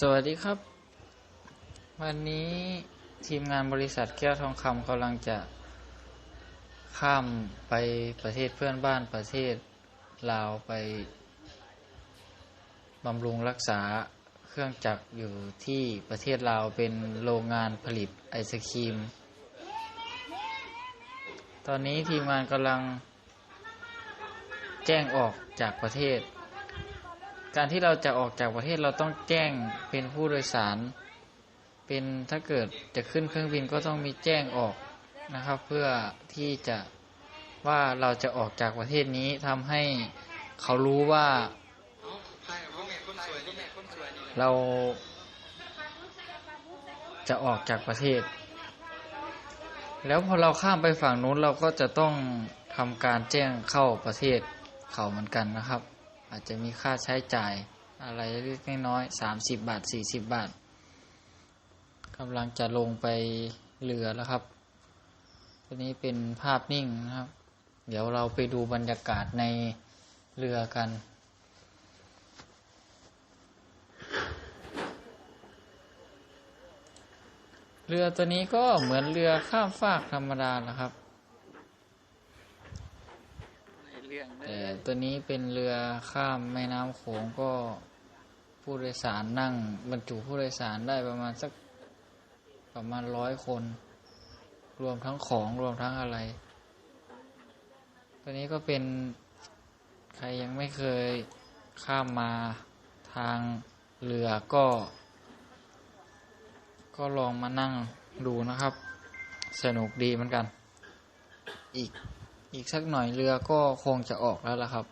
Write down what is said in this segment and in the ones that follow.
สวัสดีครับ วันนี้ทีมงานบริษัทแก้วทองคำกำลังจะ ข้ามไปประเทศเพื่อนบ้านประเทศลาวไปบำรุงรักษาเครื่องจักรอยู่ที่ประเทศลาวเป็นโรงงานผลิตไอศครีม ตอนนี้ทีมงานกำลังแจ้งออกจากประเทศ การที่เราจะออกจากประเทศเราต้องแจ้งเป็นผู้โดยสาร เป็นถ้าเกิดจะขึ้นเครื่องบินก็ต้องมีแจ้งออกนะครับ เพื่อที่จะว่าเราจะออกจากประเทศนี้ทำให้เขารู้ว่าเราจะออกจากประเทศ แล้วพอเราข้ามไปฝั่งนู้นเราก็จะต้องทำการแจ้งเข้าประเทศเขาเหมือนกันนะครับ อาจจะมีค่าใช้จ่ายอะไรเล็กน้อยสามสิบบาทสี่สิบบาทกำลังจะลงไปเรือแล้วครับตัวนี้เป็นภาพนิ่งนะครับ เดี๋ยวเราไปดูบรรยากาศในเรือกันเรือตัวนี้ก็เหมือนเรือข้ามฟากธรรมดาแหละครับ แต่ตัวนี้เป็นเรือข้ามแม่น้ำโขงก็ผู้โดยสารนั่ง บรรจุผู้โดยสารได้ประมาณสักประมาณร้อยคน รวมทั้งของรวมทั้งอะไร ตัวนี้ก็เป็นใครยังไม่เคยข้ามมาทางเรือก็ ก็ลองมานั่งดูนะครับ สนุกดีเหมือนกัน อีก อีกสักหน่อยเรือก็คงจะออกแล้วล่ะครับ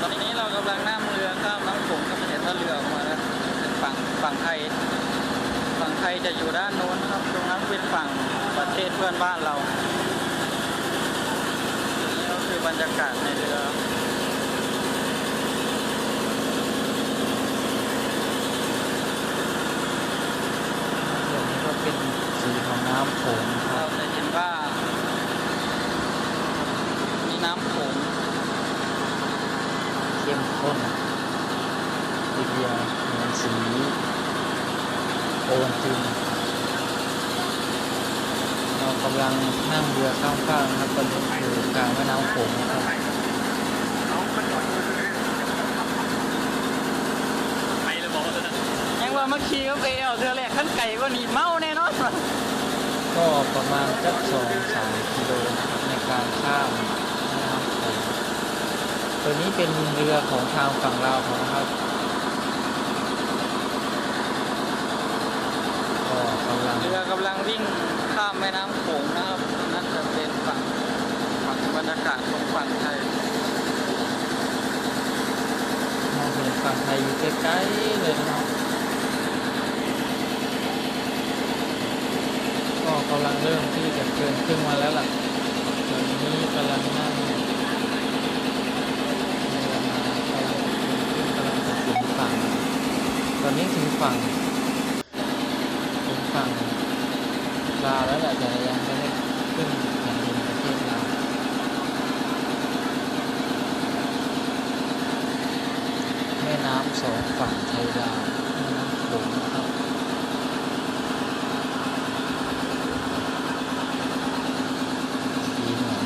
ตอนนี้เรากำลังนั่งเรือข้ามน้ำโขงก็จะเห็นว่าเรือออกมาแล้วเป็นฝั่งฝั่งไทย ฝั่งไทยจะอยู่ด้านโน้นครับ ตรงนั้นเป็นฝั่งประเทศเพื่อนบ้านเรา นี่ก็คือบรรยากาศในเรือ เรือนี้ก็เป็นสีของน้ำโขงนะค เรา รับ จะเห็นว่า มีน้ำโขง เข้มข้นทีเดียวเหมือนสีโอนตินเรากำลังนั่งเรือข้ามฟากนะครับตอนนี้อยู่กลางแม่น้ำโขงนะครับยังว่าเมื่อกี้ก็ไปเอาเรือแรกขั้นไก่ก็หนีเมาแน่นอนก็ประมาณสักสองสามกิโลนะครับในการข้ามแม่น้ำโขงตัวนี้เป็นเรือของทางฝั่งลาวเขานะครับก็กำลังเรือกำลังวิ่ง ข้ามแม่น้ำโขงนะครับนั่นจะเป็นฝั่งฝั่งบรรยากาศของฝั่งไทยมองเห็นฝั่งไทยอยู่ใกล้ๆเลยนะครับก็กำลังเริ่มที่จะเกินครึ่งมาแล้วล่ะตอนนี้กำลังนั่งกำลังจะเกินกำลังถึงฝั่ง ตอนนี้ถึงฝั่ง ถึงฝั่งลาวแล้วแหละแต่ยังไม่ได้ขึ้นแผ่นดินประเทศลาวแม่น้ำสองฝั่งไทยลาวแม่น้ำโขงนะครับ สีเหมือน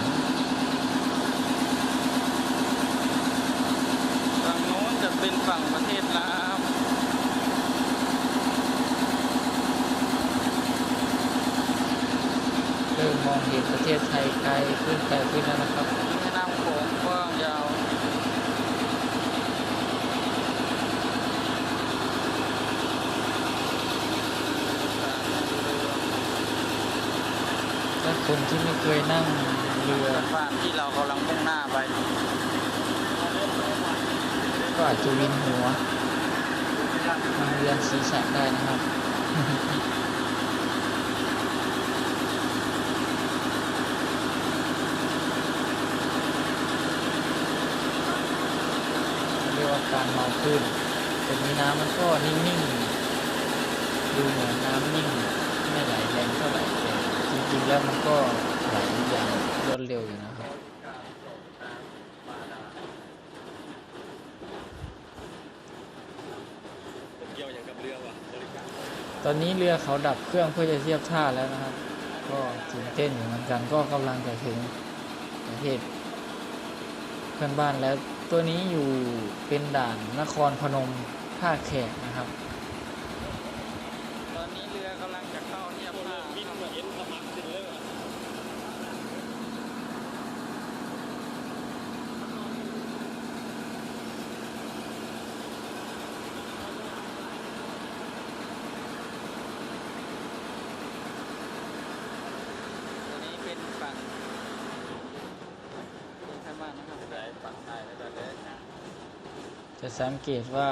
ฝั่งโน้นจะเป็นฝั่งประเทศลาว เริ่มมองเห็นประเทศไทยไกลขึ้นไกลขึ้นแล้วนะครับ แม่น้ำโขงกว้างยาว ถ้า คนที่ไม่เคยนั่งเรือบ้านที่เรากำลังมุ่งหน้าไป ก็อาจจะวินหัวมันเวียนศีรษะได้นะครับเรียกว่าการเมาขึ้นแต่นี้น้ำมันก็นิ่งๆ ดูเหมือนน้ำนิ่ง ไม่ไหลแรงเท่าไหร่ ริงๆแล้วมันก็ไหลอย่างรวดเร็วอยู่นะครับเกี่ยวอย่างกับเรือว่ะตอนนี้เรือเขาดับเครื่องเพื่อจะเทียบท่าแล้วนะครับ ก็ตื่นเต้นอยู่เหมือนกันก็กำลังจะถึงประเทศเพื่อนบ้านแล้วตัวนี้อยู่เป็นด่านนครพนมท่าแขกนะครับ ตอนนี้เรือกำลังจะเข้าเทียบท่าเอ็นขมักขึ้นเลยว่ะ ตัวนี้เป็นฝั่งข้างบ้านนะครับได้ฝั่งไทยแล้วก็เลย จะสังเกตว่า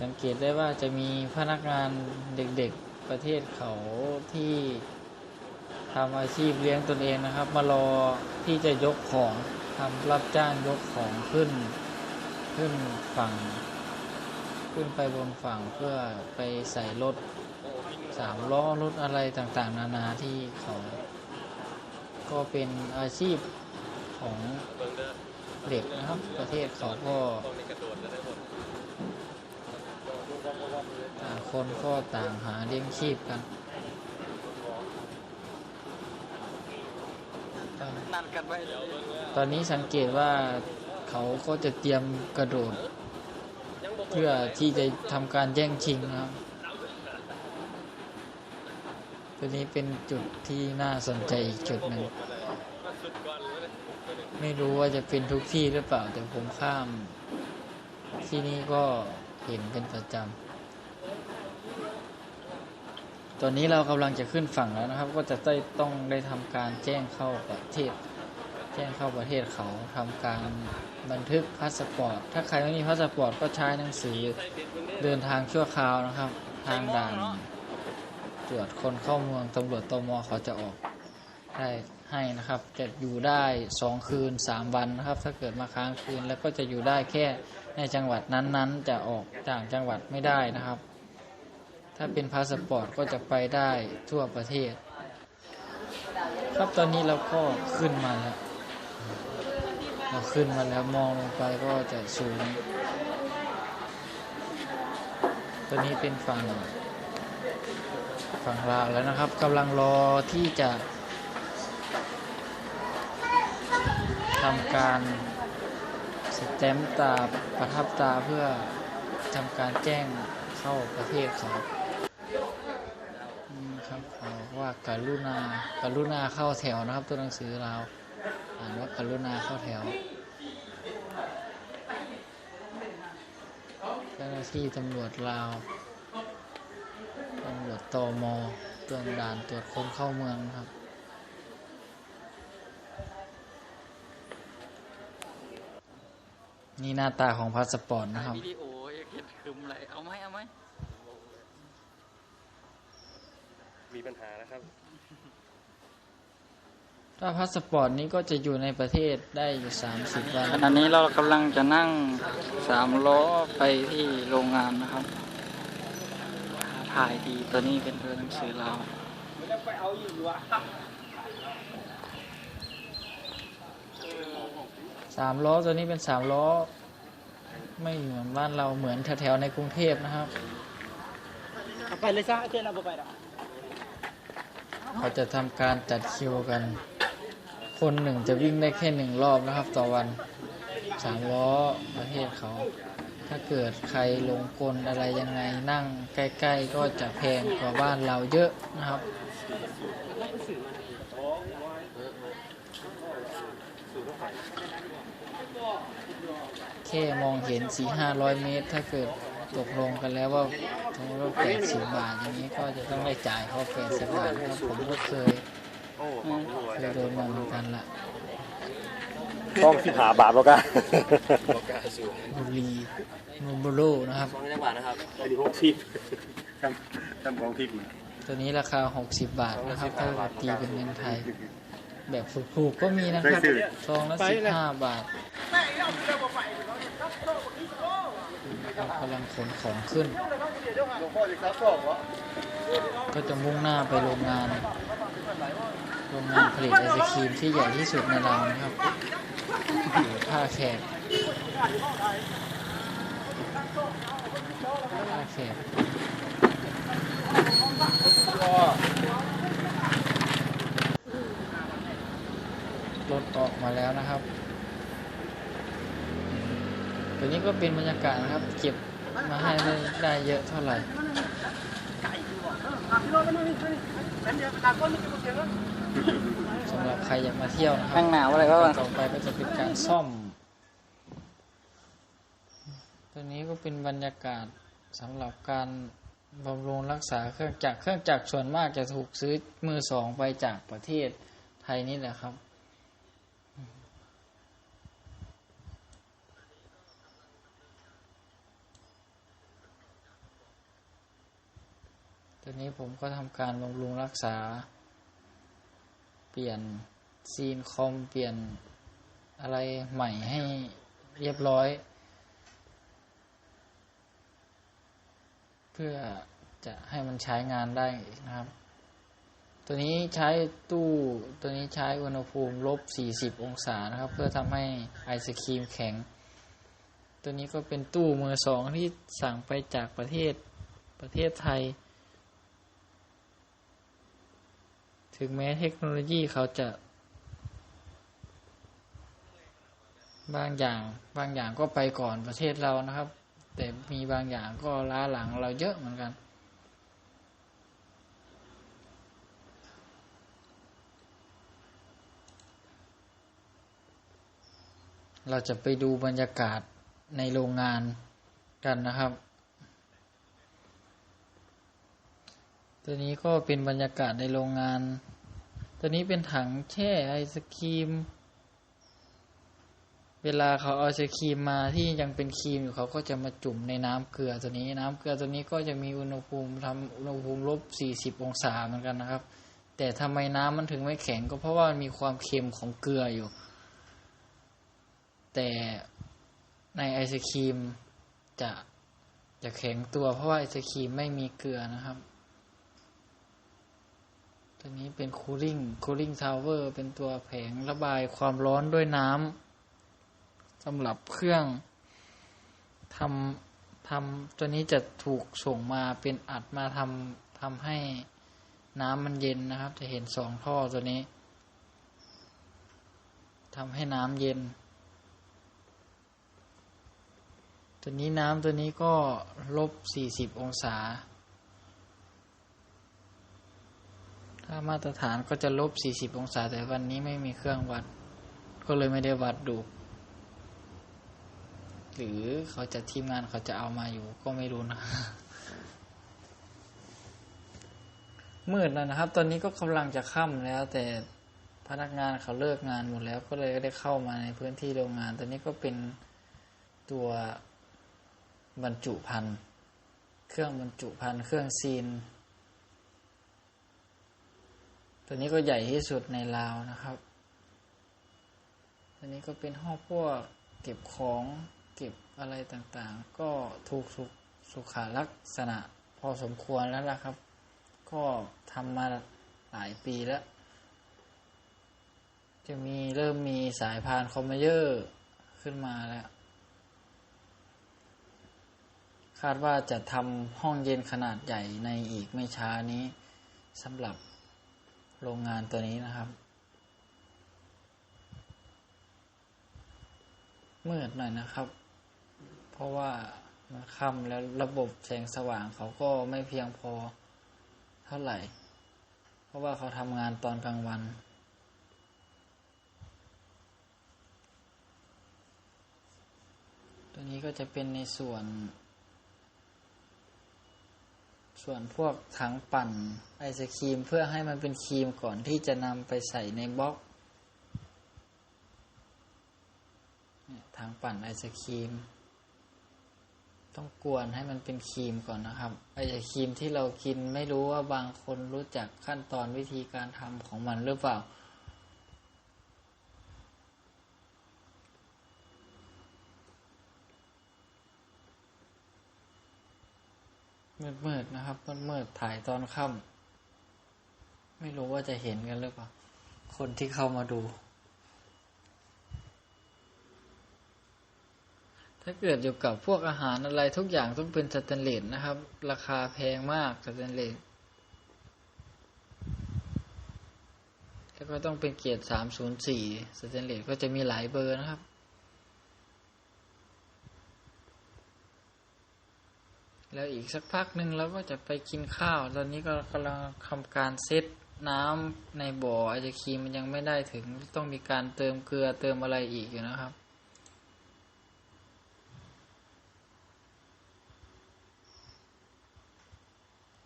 สังเกตได้ว่าจะมีพนักงานเด็กๆประเทศเขาที่ทำอาชีพเลี้ยงตนเองนะครับ มารอที่จะยกของทำรับจ้างยกของขึ้น ขึ้นฝั่ง ขึ้นไปบนฝั่งเพื่อไปใส่รถสามล้อรถอะไรต่างๆ นานาที่เขา ก็เป็นอาชีพของ เบิ่งเด้อเด็กนะครับ ประเทศเขาก็ต่างคนก็ต่างหาเลี้ยงชีพกัน ตอนนี้สังเกตว่าเขาก็จะเตรียมกระโดด เพื่อที่จะทำการแย่งชิงนะครับตัวนี้เป็นจุดที่น่าสนใจอีกจุดหนึ่ง ไม่รู้ว่าจะเป็นทุกที่หรือเปล่า แต่ผมข้าม ที่นี่ก็เห็นเป็นประจำ ตอนนี้เรากำลังจะขึ้นฝั่งแล้วนะครับ ก็จะได้ต้องได้ทำการแจ้งเข้าประเทศ แจ้งเข้าประเทศเขาทำการบันทึกพาสปอร์ต ถ้าใครไม่มีพาสปอร์ตก็ใช้หนังสือเดินทางชั่วคราวนะครับ ทางด่านตรวจคนเข้าเมืองตำรวจตมเขาจะออกได้ ให้นะครับ จะอยู่ได้สองคืนสามวันนะครับ ถ้าเกิดมาค้างคืนแล้วก็จะอยู่ได้แค่ในจังหวัดนั้นๆ จะออกจากจังหวัดไม่ได้นะครับ ถ้าเป็นพาสปอร์ตก็จะไปได้ทั่วประเทศ ครับตอนนี้เราก็ขึ้นมาแล้วเราขึ้นมาแล้วมองลงไปก็จะสูงตัวนี้เป็นฝั่งฝั่งลาวแล้วนะครับกำลังรอที่จะ ทำการสแตมป์ตาประทับตาเพื่อทำการแจ้งเข้าประเทศเขาอืมครับขาว่าการุณาการุณาเข้าแถวนะครับ ตัวหนังสือเราวอ่านว่าการุณาเข้าแถวเจ้าหน้าที่ตำรวจลาวตำรวจตมตรวจด่านตรวจคนเข้าเมืองครับ นี่หน้าตาของพาสปอร์ตนะครับวิดีโออยากเห็นคึมเลยเอาไหมเอาไหมมีปัญหานะครับ ถ้าพาสปอร์ตนี้ก็จะอยู่ในประเทศได้อยู่30วันขณะนี้เรากำลังจะนั่งสามล้อไปที่โรงงานนะครับ ถ่ายดีตัวนี้เป็นตัวหนังสือเราว สามล้อตัวนี้เป็นสามล้อ ไม่เหมือนบ้านเราเหมือนแถวๆในกรุงเทพนะครับไปเลยซะเพื่อนเราไปหรอกเขาจะทำการจัดคิวกัน คนหนึ่งจะวิ่งได้แค่หนึ่งรอบนะครับ ต่อวันสามล้อประเทศเขา ถ้าเกิดใครลงกลอะไรยังไงนั่งใกล้ ๆ ก็จะแพงกว่าบ้านเราเยอะนะครับ แค่มองเห็นสี่ห้าร้อยเมตร ถ้าเกิดตกลงกันแล้วว่าสมมติว่าแปดสิบบาทอย่างนี้ก็จะต้องได้จ่ายเขาแปดสิบบาทนะครับผมก็เคยโอ้เคยโดนมาเหมือนกันละต้องที่หาบาทแล้วกันบอกกาสูงบุรีนูโบโลนะครับสองจังหวัดนะครับไอ้ดีหกสิบทำทำกองทิพย์ตัวนี้ราคา 60 บาทนะครับ ถ้าตีเป็นเงินไทย แบบถูกๆก็มีนะครับซองละ15บาทเรากำลังขนของขึ้น ก็จะมุ่งหน้าไปโรงงาน โรงงานผลิตไอศครีมที่ใหญ่ที่สุดในลาวนะครับอยู่ท่าแขกท่าแขกรถ ออกมาแล้วนะครับ ตัวนี้ก็เป็นบรรยากาศนะครับ เก็บมาให้ไม่ได้เยอะเท่าไหร่สำหรับใครอยากมาเที่ยวนะครันั่งหนาวอะไรก็ต่อไปก็จะเป็นการซ่อม ตัวนี้ก็เป็นบรรยากาศสำหรับการบำรุงรักษาเครื่องจักรเครื่องจักรส่วนมากจะถูกซื้อมือสองไปจากประเทศไทยนี่แหละครับ ตัวนี้ผมก็ทำการบำรุงรักษา เปลี่ยนซีนคอมเปลี่ยนอะไรใหม่ให้เรียบร้อย เพื่อจะให้มันใช้งานได้นะครับ ตัวนี้ใช้ตู้ตัวนี้ใช้อุณหภูมิลบ 40 องศานะครับ เพื่อทำให้ไอศครีมแข็ง ตัวนี้ก็เป็นตู้มือสองที่สั่งไปจากประเทศประเทศไทย ถึงแม้เทคโนโลยีเขาจะ บางอย่าง บางอย่างก็ไปก่อนประเทศเรานะครับ แต่มีบางอย่างก็ล้าหลังเราเยอะเหมือนกัน เราจะไปดูบรรยากาศในโรงงานกันนะครับ ตัวนี้ก็เป็นบรรยากาศในโรงงาน ตัวนี้เป็นถังแช่ไอศครีม เวลาเขาเอาไอศครีมมาที่ยังเป็นครีมอยู่เขาก็จะมาจุ่มในน้ำเกลือตัวนี้ น้ำเกลือตัวนี้ก็จะมีอุณหภูมิทำอุณหภูมิลบ40องศาเหมือนกันนะครับ แต่ทำไมน้ำมันถึงไม่แข็งก็เพราะว่ามันมีความเค็มของเกลืออยู่ แต่ในไอศครีมจะจะแข็งตัวเพราะว่าไอศครีมไม่มีเกลือนะครับ ตัวนี้เป็นคูลิ่งคูลิ่งทาวเวอร์เป็นตัวแผงระบายความร้อนด้วยน้ำสำหรับเครื่องทำทำตัวนี้จะถูกส่งมาเป็นอัดมาทำทำให้น้ำมันเย็นนะครับ จะเห็นสองท่อตัวนี้ทำให้น้ำเย็น ตัวนี้น้ำตัวนี้ก็ลบ40องศา ถ้ามาตรฐานก็จะลบ 40 องศา แต่วันนี้ไม่มีเครื่องวัด ก็เลยไม่ได้วัดดู หรือเขาจะทีมงานเขาจะเอามาอยู่ ก็ไม่รู้นะ มืดแล้วนะครับ ตอนนี้ก็กำลังจะค่ำแล้ว แต่พนักงานเขาเลิกงานหมดแล้ว ก็เลยได้เข้ามาในพื้นที่โรงงานตัวนี้ก็เป็นตัวบรรจุภัณฑ์ เครื่องบรรจุภัณฑ์ เครื่องซีน ตัวนี้ก็ใหญ่ที่สุดในลาวนะครับตัวนี้ก็เป็นห้องพวกเก็บของเก็บอะไรต่างๆ ก็ถูกสุขสุขาลักษณะพอสมควรแล้วล่ะครับ ก็ทำมาหลายปีแล้ว จะมีเริ่มมีสายพานคอมเมเยอร์ขึ้นมาแล้ว คาดว่าจะทำห้องเย็นขนาดใหญ่ในอีกไม่ช้านี้สำหรับ โรงงานตัวนี้นะครับ มืดหน่อยนะครับ เพราะว่ามันค่ำแล้วระบบแสงสว่างเขาก็ไม่เพียงพอเท่าไหร่ เพราะว่าเขาทำงานตอนกลางวันตัวนี้ก็จะเป็นในส่วน ส่วนพวกถังปั่นไอศครีมเพื่อให้มันเป็นครีมก่อนที่จะนำไปใส่ในบล็อกถังปั่นไอศครีม ต้องกวนให้มันเป็นครีมก่อนนะครับ ไอศครีมที่เรากินไม่รู้ว่าบางคนรู้จักขั้นตอนวิธีการทำของมันหรือเปล่า มืดๆนะครับมืดๆถ่ายตอนค่ำไม่รู้ว่าจะเห็นกันหรือเปล่า คนที่เข้ามาดู ถ้าเกิดอยู่กับพวกอาหารอะไรทุกอย่างต้องเป็นสแตนเลสนะครับ ราคาแพงมากสแตนเลสแล้วก็ต้องเป็นเกียรด304สแตนเลสก็จะมีหลายเบอร์นะครับ แล้วอีกสักพักหนึ่งเราก็จะไปกินข้าว ตอนนี้ก็กำลังทำการเซตน้ำในบ่อไอศครีมมันยังไม่ได้ถึงต้องมีการเติมเกลือเติมอะไรอีกอยู่นะครับ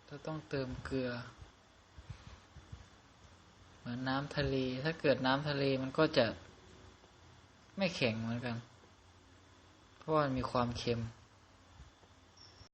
เราต้องเติมเกลือ เหมือนน้ำทะเล ถ้าเกิดน้ำทะเลมันก็จะไม่แข็งเหมือนกัน เพราะมันมีความเค็ม